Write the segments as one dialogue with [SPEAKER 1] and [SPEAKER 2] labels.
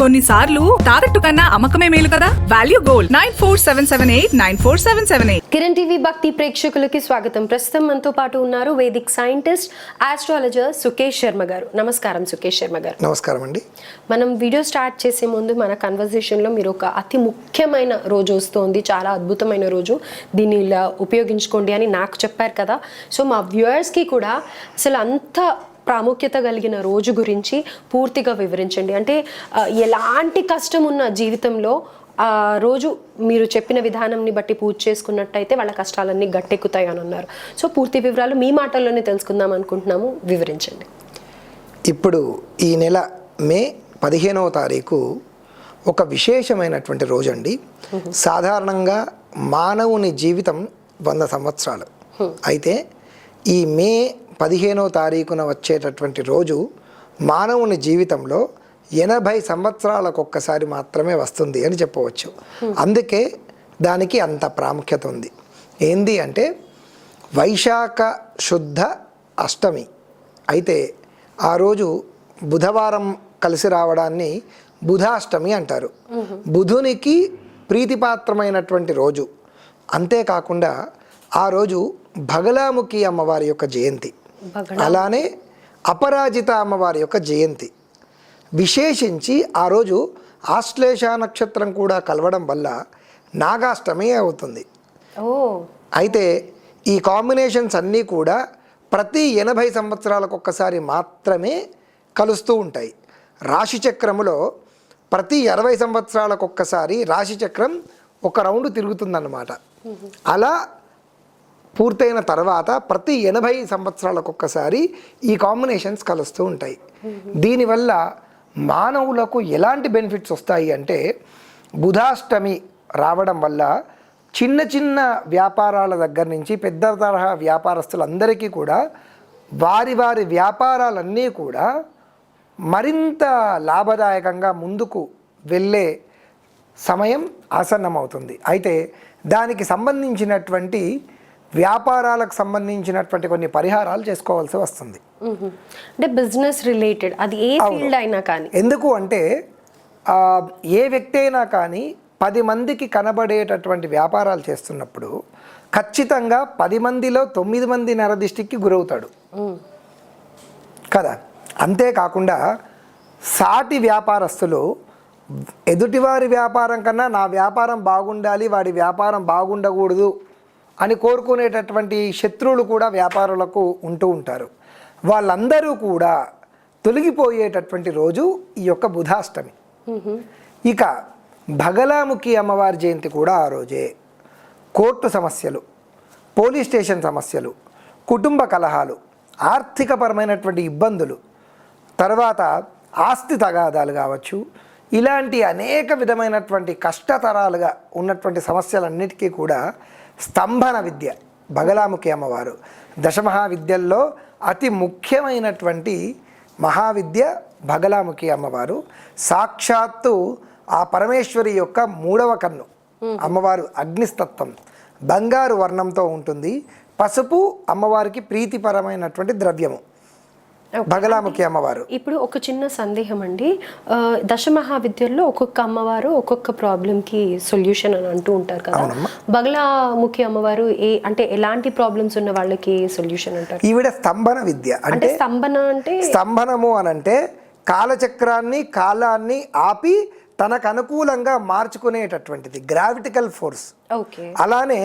[SPEAKER 1] కొన్నిసార్లు తాకట్టు కన్నా అమ్మకమే మేలు కదా? Value gold nine four seven seven eight nine four seven seven eight
[SPEAKER 2] Kiran TV Bhakti ప్రేక్షకులకి స్వాగతం. ప్రస్తుతం మనతో పాటు ఉన్నారు Vedic scientist astrologer Sukesh Sharma garu. నమస్కారం సుకేష్ శర్మ గారు.
[SPEAKER 3] నమస్కారం అండి.
[SPEAKER 2] మనం వీడియో స్టార్ట్ చేసే ముందు మన కన్వర్జేషన్లో మీరు ఒక అతి ముఖ్యమైన రోజు వస్తోంది. చాలా అద్భుతమైన రోజు. దీన్ని ఇలా ఉపయోగించుకోండి అని నాకు చెప్పారు కదా. సో మా వ్యూయర్స్కి కూడా అసలు అంత ప్రాముఖ్యత కలిగిన రోజు గురించి పూర్తిగా వివరించండి. అంటే ఎలాంటి కష్టం ఉన్న జీవితంలో ఆ రోజు మీరు చెప్పిన విధానంని బట్టి పూజ చేసుకున్నట్టయితే వాళ్ళ కష్టాలన్నీ గట్టెక్కుతాయి అని అన్నారు సో పూర్తి వివరాలు మీ మాటల్లోనే తెలుసుకుందాం అనుకుంటున్నాము. వివరించండి.
[SPEAKER 3] ఇప్పుడు ఈ నెల మే పదిహేనవ తారీఖు ఒక విశేషమైనటువంటి రోజు అండి సాధారణంగా మానవుని జీవితం వంద సంవత్సరాలు. అయితే ఈ మే పదిహేనవ తారీఖున వచ్చేటటువంటి రోజు మానవుని జీవితంలో ఎనభై సంవత్సరాలకు ఒక్కసారి మాత్రమే వస్తుంది అని చెప్పవచ్చు. అందుకే దానికి అంత ప్రాముఖ్యత ఉంది. ఏంది అంటే వైశాఖ శుద్ధ అష్టమి. అయితే ఆ రోజు బుధవారం కలిసి రావడాన్ని బుధాష్టమి అంటారు. బుధునికి ప్రీతిపాత్రమైనటువంటి రోజు. అంతేకాకుండా ఆ రోజు భగలాముఖి అమ్మవారి యొక్క జయంతి. అలానే అపరాజిత అమ్మవారి యొక్క జయంతి. విశేషించి ఆ రోజు ఆశ్లేష నక్షత్రం కూడా కలవడం వల్ల నాగాష్టమి అవుతుంది. అయితే ఈ కాంబినేషన్స్ అన్నీ కూడా ప్రతి ఎనభై సంవత్సరాలకు ఒక్కసారి మాత్రమే కలుస్తూ ఉంటాయి. రాశి చక్రములో ప్రతి అరవై సంవత్సరాలకు ఒక్కసారి రాశి చక్రం ఒక రౌండ్ తిరుగుతుందన్నమాట. అలా పూర్తయిన తర్వాత ప్రతి ఎనభై సంవత్సరాలకు ఒక్కసారి ఈ కాంబినేషన్స్ కలుస్తూ ఉంటాయి. దీనివల్ల మానవులకు ఎలాంటి బెనిఫిట్స్ వస్తాయి అంటే బుధాష్టమి రావడం వల్ల చిన్న చిన్న వ్యాపారాల దగ్గర నుంచి పెద్ద తరహా వ్యాపారస్తులందరికీ కూడా వారి వారి వ్యాపారాలన్నీ కూడా మరింత లాభదాయకంగా ముందుకు వెళ్ళే సమయం ఆసన్నమవుతుంది. అయితే దానికి సంబంధించినటువంటి వ్యాపారాలకు సంబంధించినటువంటి కొన్ని పరిహారాలు చేసుకోవాల్సి వస్తుంది.
[SPEAKER 2] అంటే బిజినెస్ రిలేటెడ్ అది ఏ ఫీల్డ్ అయినా కానీ.
[SPEAKER 3] ఎందుకు అంటే ఏ వ్యక్తి అయినా కానీ పది మందికి కనబడేటటువంటి వ్యాపారాలు చేస్తున్నప్పుడు ఖచ్చితంగా పది మందిలో తొమ్మిది మంది నరదిష్టికి గురవుతాడు. కదా? అంతేకాకుండా సాటి వ్యాపారస్తులు ఎదుటివారి వ్యాపారం కన్నా నా వ్యాపారం బాగుండాలి వాడి వ్యాపారం బాగుండకూడదు అని కోరుకునేటటువంటి శత్రువులు కూడా వ్యాపారులకు ఉంటూ ఉంటారు. వాళ్ళందరూ కూడా తొలగిపోయేటటువంటి రోజు ఈ యొక్క బుధాష్టమి. ఇక భగలాముఖి అమ్మవారి జయంతి కూడా ఆ రోజే. కోర్టు సమస్యలు పోలీస్ స్టేషన్ సమస్యలు కుటుంబ కలహాలు ఆర్థికపరమైనటువంటి ఇబ్బందులు తర్వాత ఆస్తి తగాదాలు కావచ్చు ఇలాంటి అనేక విధమైనటువంటి కష్టతరాలుగా ఉన్నటువంటి సమస్యలన్నిటికీ కూడా స్తంభన విద్య బగలాముఖి అమ్మవారు. దశమహావిద్యల్లో అతి ముఖ్యమైనటువంటి మహావిద్య బగలాముఖి అమ్మవారు. సాక్షాత్తు ఆ పరమేశ్వరి యొక్క మూడవ కన్ను అమ్మవారు అగ్నిస్తత్వం. బంగారు వర్ణంతో ఉంటుంది. పసుపు అమ్మవారికి ప్రీతిపరమైనటువంటి ద్రవ్యము. బగలాముఖి అమ్మవారు.
[SPEAKER 2] ఇప్పుడు ఒక చిన్న సందేహం అండి. దశ మహావిద్యల్లో ఒక్కొక్క అమ్మవారు ఒక్కొక్క ప్రాబ్లంకి సొల్యూషన్ అని అంటూ ఉంటారు కదా. బగలాముఖి అమ్మవారు ఏ అంటే ఎలాంటి ప్రాబ్లమ్స్ ఉన్న వాళ్ళకి సొల్యూషన్ అంటారు?
[SPEAKER 3] ఈవిడ స్తంభన విద్య.
[SPEAKER 2] అంటే
[SPEAKER 3] అంటే
[SPEAKER 2] స్తంభన అంటే
[SPEAKER 3] స్తంభనము అనంటే కాలచక్రాన్ని కాలాన్ని ఆపి తనకు అనుకూలంగా మార్చుకునేటటువంటిది గ్రావిటికల్ ఫోర్స్.
[SPEAKER 2] ఓకే.
[SPEAKER 3] అలానే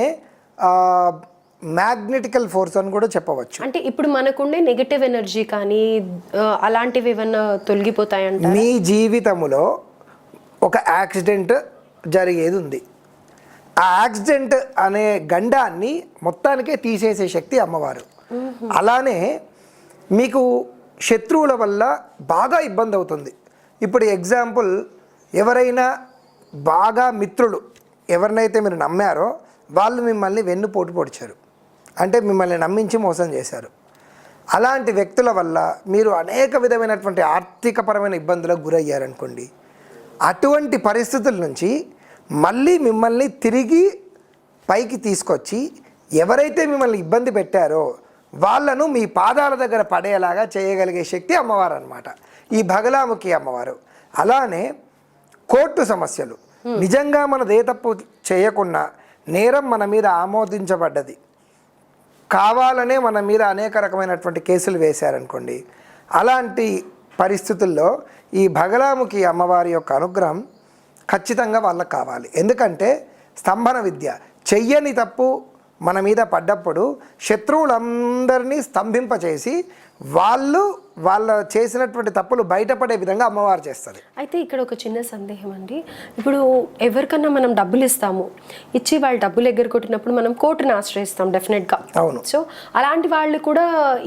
[SPEAKER 3] మ్యాగ్నెటికల్ ఫోర్స్ అని కూడా చెప్పవచ్చు.
[SPEAKER 2] అంటే ఇప్పుడు మనకుండే నెగటివ్ ఎనర్జీ కానీ అలాంటివి ఏమన్నా తొలగిపోతాయంట
[SPEAKER 3] మీ జీవితములో ఒక యాక్సిడెంట్ జరిగేది ఉంది. ఆ యాక్సిడెంట్ అనే గండాన్ని మొత్తానికే తీసేసే శక్తి అమ్మవారు. అలానే మీకు శత్రువుల వల్ల బాగా ఇబ్బంది అవుతుంది. ఇప్పుడు ఎగ్జాంపుల్ ఎవరైనా బాగా మిత్రులు ఎవరినైతే మీరు నమ్మారో వాళ్ళు మిమ్మల్ని వెన్నుపోటు పొడిచారు. అంటే మిమ్మల్ని నమ్మించి మోసం చేశారు. అలాంటి వ్యక్తుల వల్ల మీరు అనేక విధమైనటువంటి ఆర్థికపరమైన ఇబ్బందులకు గురయ్యారనుకోండి. అటువంటి పరిస్థితుల నుంచి మళ్ళీ మిమ్మల్ని తిరిగి పైకి తీసుకొచ్చి ఎవరైతే మిమ్మల్ని ఇబ్బంది పెట్టారో వాళ్ళను మీ పాదాల దగ్గర పడేలాగా చేయగలిగే శక్తి అమ్మవారు అనమాట ఈ భగలాముఖి అమ్మవారు. అలానే కోర్టు సమస్యలు. నిజంగా మనది ఏ తప్పు చేయకున్నా నేరం మన మీద ఆమోదించబడ్డది. కావాలనే మన మీద అనేక రకమైనటువంటి కేసులు వేశారనుకోండి అలాంటి పరిస్థితుల్లో ఈ భగలాముఖి అమ్మవారి యొక్క అనుగ్రహం ఖచ్చితంగా వాళ్ళకు కావాలి. ఎందుకంటే స్తంభన విద్య చెయ్యని తప్పు మన మీద పడ్డప్పుడు శత్రువులందరినీ స్తంభింపచేసి వాళ్ళు వాళ్ళ చేసినటువంటి తప్పులు బయటపడే విధంగా అమ్మవారు చేస్తుంది.
[SPEAKER 2] అయితే ఇక్కడ ఒక చిన్న సందేహం అండి. ఇప్పుడు ఎవరికన్నా మనం డబ్బులు ఇస్తాము ఇచ్చి వాళ్ళు డబ్బులు ఎగ్గరగొట్టినప్పుడు మనం కోర్టును ఆశ్రయిస్తాం డెఫినెట్గా.
[SPEAKER 3] అవును.
[SPEAKER 2] సో అలాంటి వాళ్ళు కూడా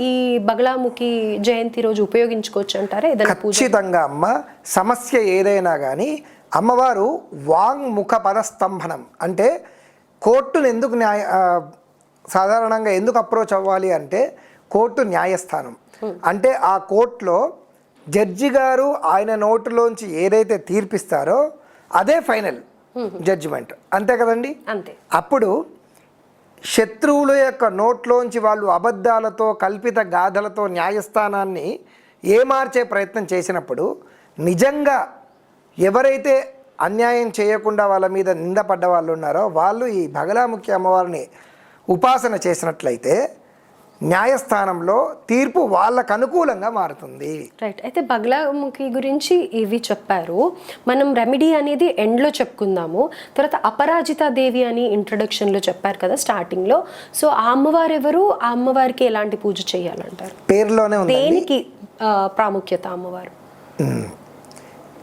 [SPEAKER 2] ఈ బగలాముఖి జయంతి రోజు ఉపయోగించుకోవచ్చు అంటారా? ఏదైనా
[SPEAKER 3] ఖచ్చితంగా అమ్మ. సమస్య ఏదైనా కానీ అమ్మవారు వాంగ్ముఖ పదస్తంభనం అంటే కోర్టును ఎందుకు న్యాయ సాధారణంగా ఎందుకు అప్రోచ్ అవ్వాలి అంటే కోర్టు న్యాయస్థానం. అంటే ఆ కోర్టులో జడ్జి గారు ఆయన నోటులోంచి ఏదైతే తీర్పిస్తారో అదే ఫైనల్ జడ్జిమెంట్. అంతే కదండి?
[SPEAKER 2] అంతే.
[SPEAKER 3] అప్పుడు శత్రువుల యొక్క నోట్లోంచి వాళ్ళు అబద్ధాలతో కల్పిత గాథలతో న్యాయస్థానాన్ని ఏమార్చే ప్రయత్నం చేసినప్పుడు నిజంగా ఎవరైతే అన్యాయం చేయకుండా వాళ్ళ మీద నిందపడ్డ వాళ్ళు ఉన్నారో వాళ్ళు ఈ బగలాముఖి అమ్మవారిని ఉపాసన చేసినట్లయితే న్యాయస్థానంలో తీర్పు వాళ్ళకు అనుకూలంగా మారుతుంది.
[SPEAKER 2] రైట్ అయితే బగలాముఖి గురించి ఇవి చెప్పారు. మనం రెమెడీ అనేది ఎండ్లో చెప్పుకుందాము. తర్వాత అపరాజిత దేవి అని ఇంట్రడక్షన్లో చెప్పారు కదా స్టార్టింగ్లో సో ఆ అమ్మవారు ఎవరు? ఆ అమ్మవారికి ఎలాంటి పూజ చేయాలంటారు?
[SPEAKER 3] పేరులోనే
[SPEAKER 2] దేనికి ప్రాముఖ్యత అమ్మవారు?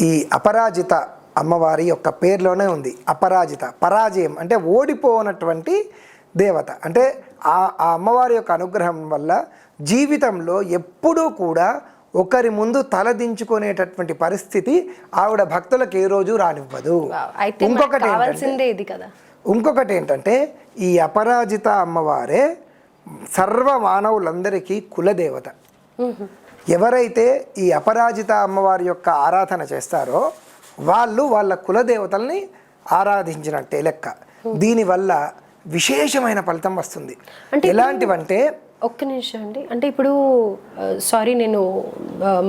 [SPEAKER 3] ఈ అపరాజిత అమ్మవారి యొక్క పేరులోనే ఉంది అపరాజిత. పరాజయం అంటే ఓడిపోనటువంటి దేవత. అంటే ఆ ఆ అమ్మవారి యొక్క అనుగ్రహం వల్ల జీవితంలో ఎప్పుడూ కూడా ఒకరి ముందు తలదించుకునేటటువంటి పరిస్థితి ఆవిడ భక్తులకు ఏ రోజు రానివ్వదు. ఇంకొకటి
[SPEAKER 2] ఇది కదా.
[SPEAKER 3] ఇంకొకటి ఏంటంటే ఈ అపరాజిత అమ్మవారే సర్వ మానవులందరికీ కులదేవత. ఎవరైతే ఈ అపరాజిత అమ్మవారి యొక్క ఆరాధన చేస్తారో వాళ్ళు వాళ్ళ కులదేవతల్ని ఆరాధించినట్టే లెక్క. దీనివల్ల విశేషమైన ఫలితం వస్తుంది.
[SPEAKER 2] అంటే
[SPEAKER 3] ఎలాంటివంటే
[SPEAKER 2] ఒక్క నిమిషం అండి. అంటే ఇప్పుడు సారీ నేను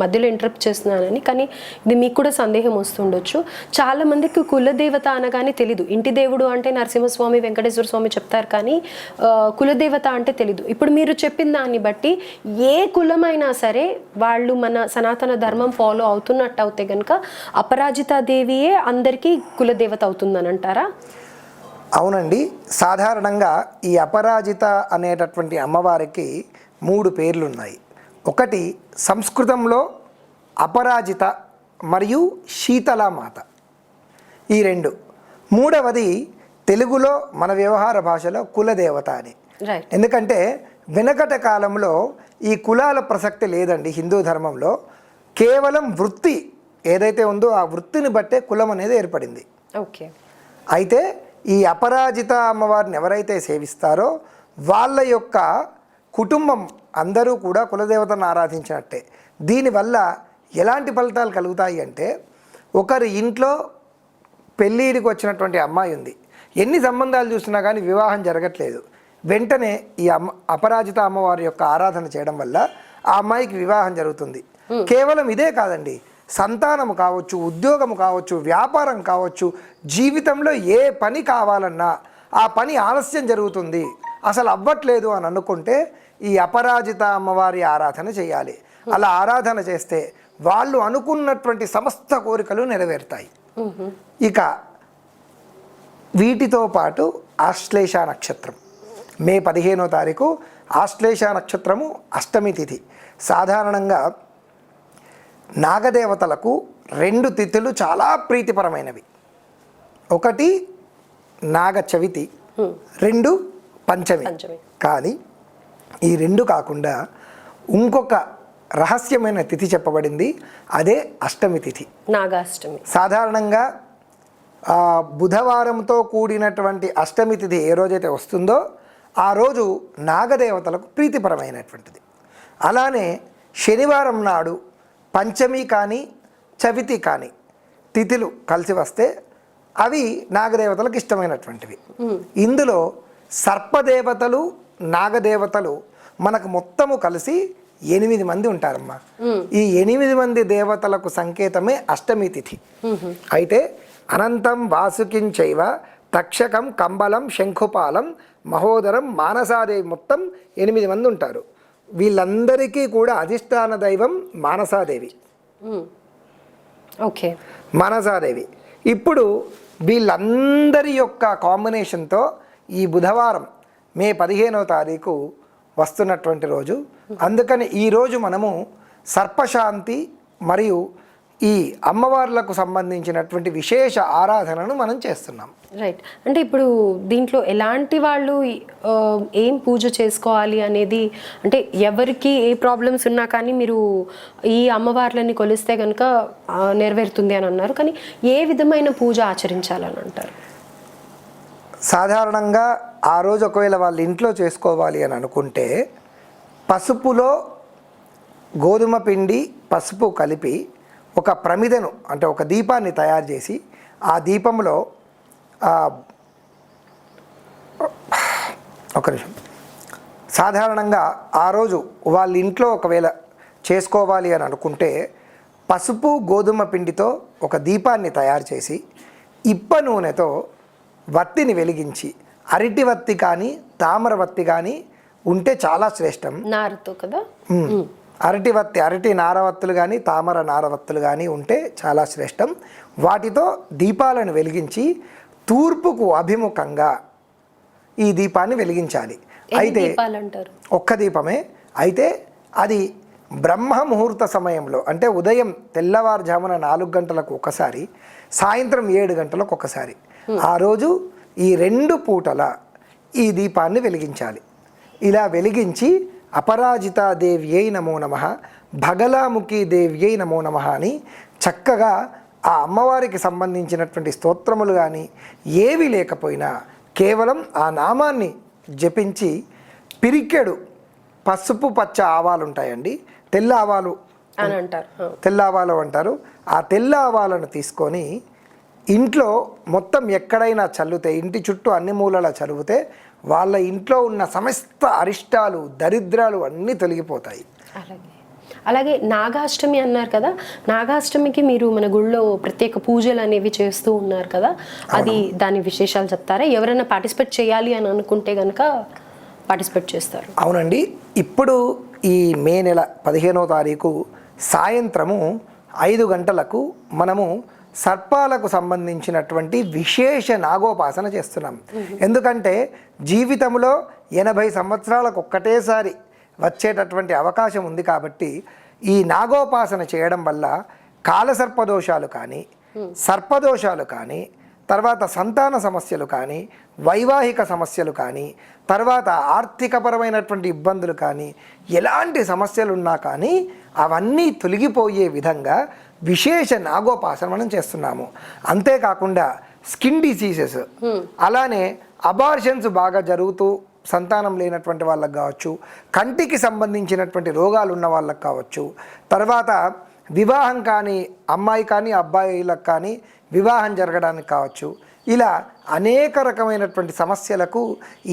[SPEAKER 2] మధ్యలో ఇంటరప్ట్ చేస్తున్నానని కానీ ఇది మీకు కూడా సందేహం వస్తుండొచ్చు. చాలా మందికి కులదేవత అనగానే తెలీదు. ఇంటి దేవుడు అంటే నరసింహస్వామి వెంకటేశ్వర స్వామి చెప్తారు కానీ కులదేవత అంటే తెలీదు. ఇప్పుడు మీరు చెప్పిన దాన్ని బట్టి ఏ కులమైనా సరే వాళ్ళు మన సనాతన ధర్మం ఫాలో అవుతున్నట్టు అవుతే కనుక అపరాజితాదేవియే అందరికీ కులదేవత అవుతుందని అంటారా
[SPEAKER 3] అవునండి. సాధారణంగా ఈ అపరాజిత అనేటటువంటి అమ్మవారికి మూడు పేర్లు ఉన్నాయి ఒకటి సంస్కృతంలో అపరాజిత మరియు శీతలామాత. ఈ రెండు. మూడవది తెలుగులో మన వ్యవహార భాషలో కులదేవత అని. ఎందుకంటే వెనకట కాలంలో ఈ కులాల ప్రసక్తి లేదండి హిందూ ధర్మంలో. కేవలం వృత్తి ఏదైతే ఉందో ఆ వృత్తిని బట్టే కులం అనేది ఏర్పడింది.
[SPEAKER 2] ఓకే
[SPEAKER 3] అయితే ఈ అపరాజిత అమ్మవారిని ఎవరైతే సేవిస్తారో వాళ్ళ యొక్క కుటుంబం అందరూ కూడా కులదేవతను ఆరాధించినట్టే. దీనివల్ల ఎలాంటి ఫలితాలు కలుగుతాయి అంటే ఒకరి ఇంట్లో పెళ్ళిడికి వచ్చినటువంటి అమ్మాయి ఉంది. ఎన్ని సంబంధాలు చూసినా కానీ వివాహం జరగట్లేదు. వెంటనే ఈ అమ్మ అపరాజిత అమ్మవారి యొక్క ఆరాధన చేయడం వల్ల ఆ అమ్మాయికి వివాహం జరుగుతుంది. కేవలం ఇదే కాదండి. సంతానము కావచ్చు ఉద్యోగము కావచ్చు వ్యాపారం కావచ్చు జీవితంలో ఏ పని కావాలన్నా ఆ పని ఆలస్యం జరుగుతుంది. అసలు అవ్వట్లేదు అని అనుకుంటే ఈ అపరాజిత అమ్మవారి ఆరాధన చేయాలి. అలా ఆరాధన చేస్తే వాళ్ళు అనుకున్నటువంటి సమస్త కోరికలు నెరవేరుతాయి. ఇక వీటితో పాటు ఆశ్లేష నక్షత్రం. మే పదిహేనో తారీఖు ఆశ్లేష నక్షత్రము అష్టమి తిథి. సాధారణంగా నాగదేవతలకు రెండు తిథులు చాలా ప్రీతిపరమైనవి. ఒకటి నాగ చవితి రెండు పంచమి. కానీ ఈ రెండు కాకుండా ఇంకొక రహస్యమైన తిథి చెప్పబడింది అదే అష్టమి తిథి.
[SPEAKER 2] నాగాష్టమి.
[SPEAKER 3] సాధారణంగా బుధవారంతో కూడినటువంటి అష్టమి తిథి ఏ రోజైతే వస్తుందో ఆ రోజు నాగదేవతలకు ప్రీతిపరమైనటువంటిది. అలానే శనివారం నాడు పంచమి కానీ చవితి కానీ తిథులు కలిసి వస్తే అవి నాగదేవతలకు ఇష్టమైనటువంటివి. ఇందులో సర్పదేవతలు నాగదేవతలు మనకు మొత్తము కలిసి ఎనిమిది మంది ఉంటారమ్మా. ఈ ఎనిమిది మంది దేవతలకు సంకేతమే అష్టమి తిథి. అయితే అనంతం వాసుకించైవ తక్షకం కంబలం శంఖుపాలం మహోదరం మానసాదేవి మొత్తం ఎనిమిది మంది ఉంటారు. వీళ్ళందరికీ కూడా అధిష్టాన దైవం మానసాదేవి.
[SPEAKER 2] ఓకే.
[SPEAKER 3] మానసాదేవి. ఇప్పుడు వీళ్ళందరి యొక్క కాంబినేషన్తో ఈ బుధవారం మే పదిహేనవ తారీఖు వస్తున్నటువంటి రోజు. అందుకని ఈరోజు మనము సర్పశాంతి మరియు ఈ అమ్మవార్లకు సంబంధించినటువంటి విశేష ఆరాధనను మనం చేస్తున్నాం.
[SPEAKER 2] రైట్ అంటే ఇప్పుడు దీంట్లో ఎలాంటి వాళ్ళు ఏం పూజ చేసుకోవాలి అనేది అంటే ఎవరికి ఏ ప్రాబ్లమ్స్ ఉన్నా కానీ మీరు ఈ అమ్మవార్లని కొలిస్తే కనుక నెరవేరుతుంది అని అన్నారు. కానీ ఏ విధమైన పూజ ఆచరించాలని అంటారు?
[SPEAKER 3] సాధారణంగా ఆ రోజు ఒకవేళ వాళ్ళ ఇంట్లో చేసుకోవాలి అని అనుకుంటే పసుపులో గోధుమ పిండి పసుపు కలిపి ఒక ప్రమిదను అంటే ఒక దీపాన్ని తయారు చేసి ఆ దీపంలో ఒక నిమిషం. సాధారణంగా ఆ రోజు వాళ్ళ ఇంట్లో ఒకవేళ చేసుకోవాలి అని అనుకుంటే పసుపు గోధుమ పిండితో ఒక దీపాన్ని తయారు చేసి ఇప్ప నూనెతో వత్తిని వెలిగించి అరటి వత్తి కానీ తామర వత్తి కానీ ఉంటే చాలా శ్రేష్టం.
[SPEAKER 2] నారుతో కదా.
[SPEAKER 3] అరటి వత్తి అరటి నారవత్తులు కానీ తామర నారవత్తులు కానీ ఉంటే చాలా శ్రేష్టం. వాటితో దీపాలను వెలిగించి తూర్పుకు అభిముఖంగా ఈ దీపాన్ని వెలిగించాలి. అయితే ఒక్క దీపమే. అయితే అది బ్రహ్మ ముహూర్త సమయంలో అంటే ఉదయం తెల్లవారుజామున నాలుగు గంటలకు ఒకసారి సాయంత్రం ఏడు గంటలకు ఒకసారి ఆ రోజు ఈ రెండు పూటల ఈ దీపాన్ని వెలిగించాలి. ఇలా వెలిగించి అపరాజితా దేవ్యై నమో నమ భగలాముఖి దేవ్యై నమో నమ అని చక్కగా ఆ అమ్మవారికి సంబంధించినటువంటి స్తోత్రములు కానీ ఏవి లేకపోయినా కేవలం ఆ నామాన్ని జపించి పిరికెడు పసుపు పచ్చ ఆవాలు ఉంటాయండి. తెల్ల ఆవాలు
[SPEAKER 2] అని అంటారు.
[SPEAKER 3] తెల్ల ఆవాలు అంటారు. ఆ తెల్ల ఆవాలను తీసుకొని ఇంట్లో మొత్తం ఎక్కడైనా చల్లుతే ఇంటి చుట్టూ అన్ని మూలలా చల్లితే వాళ్ళ ఇంట్లో ఉన్న సమస్త అరిష్టాలు దరిద్రాలు అన్నీ తొలగిపోతాయి.
[SPEAKER 2] అలాగే. అలాగే నాగాష్టమి అన్నారు కదా నాగాష్టమికి మీరు మన గుళ్ళో ప్రత్యేక పూజలు అనేవి చేస్తూ ఉన్నారు కదా అది దాని విశేషాలు చెప్తారా? ఎవరైనా పార్టిసిపేట్ చేయాలి అని అనుకుంటే కనుక పార్టిసిపేట్ చేస్తారు.
[SPEAKER 3] అవునండి. ఇప్పుడు ఈ మే నెల పదిహేనో తారీఖు సాయంత్రము ఐదు గంటలకు మనము సర్పాలకు సంబంధించినటువంటి విశేష నాగోపాసన చేస్తున్నాం. ఎందుకంటే జీవితంలో ఎనభై సంవత్సరాలకు ఒక్కటేసారి వచ్చేటటువంటి అవకాశం ఉంది కాబట్టి ఈ నాగోపాసన చేయడం వల్ల కాలసర్పదోషాలు కానీ సర్పదోషాలు కానీ తర్వాత సంతాన సమస్యలు కానీ వైవాహిక సమస్యలు కానీ తర్వాత ఆర్థికపరమైనటువంటి ఇబ్బందులు కానీ ఎలాంటి సమస్యలు ఉన్నా కానీ అవన్నీ తొలగిపోయే విధంగా విశేష నాగోపాసన మనం చేస్తున్నాము. అంతేకాకుండా స్కిన్ డిసీజెస్. అలానే అబార్షన్స్ బాగా జరుగుతూ సంతానం లేనటువంటి వాళ్ళకి కావచ్చు కంటికి సంబంధించినటువంటి రోగాలు ఉన్న వాళ్ళకి కావచ్చు తర్వాత వివాహం కానీ అమ్మాయి కానీ అబ్బాయిలకు కానీ వివాహం జరగడానికి కావచ్చు ఇలా అనేక రకమైనటువంటి సమస్యలకు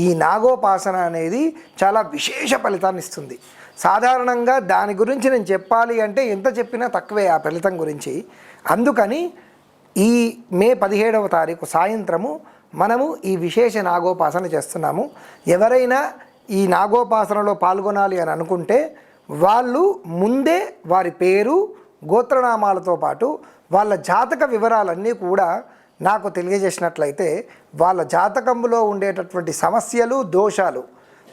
[SPEAKER 3] ఈ నాగోపాసన అనేది చాలా విశేష ఫలితాన్ని ఇస్తుంది. సాధారణంగా దాని గురించి నేను చెప్పాలి అంటే ఎంత చెప్పినా తక్కువే ఆ ఫలితం గురించి. అందుకని ఈ మే పదిహేడవ తారీఖు సాయంత్రము మనము ఈ విశేష నాగోపాసన చేస్తున్నాము. ఎవరైనా ఈ నాగోపాసనలో పాల్గొనాలి అని అనుకుంటే వాళ్ళు ముందే వారి పేరు గోత్రనామాలతో పాటు వాళ్ళ జాతక వివరాలన్నీ కూడా నాకు తెలియజేసినట్లయితే వాళ్ళ జాతకంలో ఉండేటటువంటి సమస్యలు దోషాలు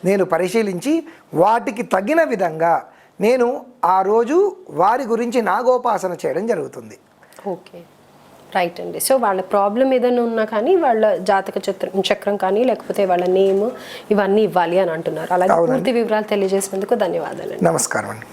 [SPEAKER 3] నేను పరిశీలించి వాటికి తగిన విధంగా నేను ఆ రోజు వారి గురించి నాగోపాసన చేయడం జరుగుతుంది.
[SPEAKER 2] ఓకే. రైట్ అండి. సో వాళ్ళ ప్రాబ్లం ఏదైనా ఉన్నా కానీ వాళ్ళ జాతక చక్రం చక్రం కానీ లేకపోతే వాళ్ళ నేమ్ ఇవన్నీ ఇవ్వాలి అని అంటున్నారు. అలాగే పూర్తి వివరాలు తెలియజేసినందుకు ధన్యవాదాలు
[SPEAKER 3] నమస్కారం అండి.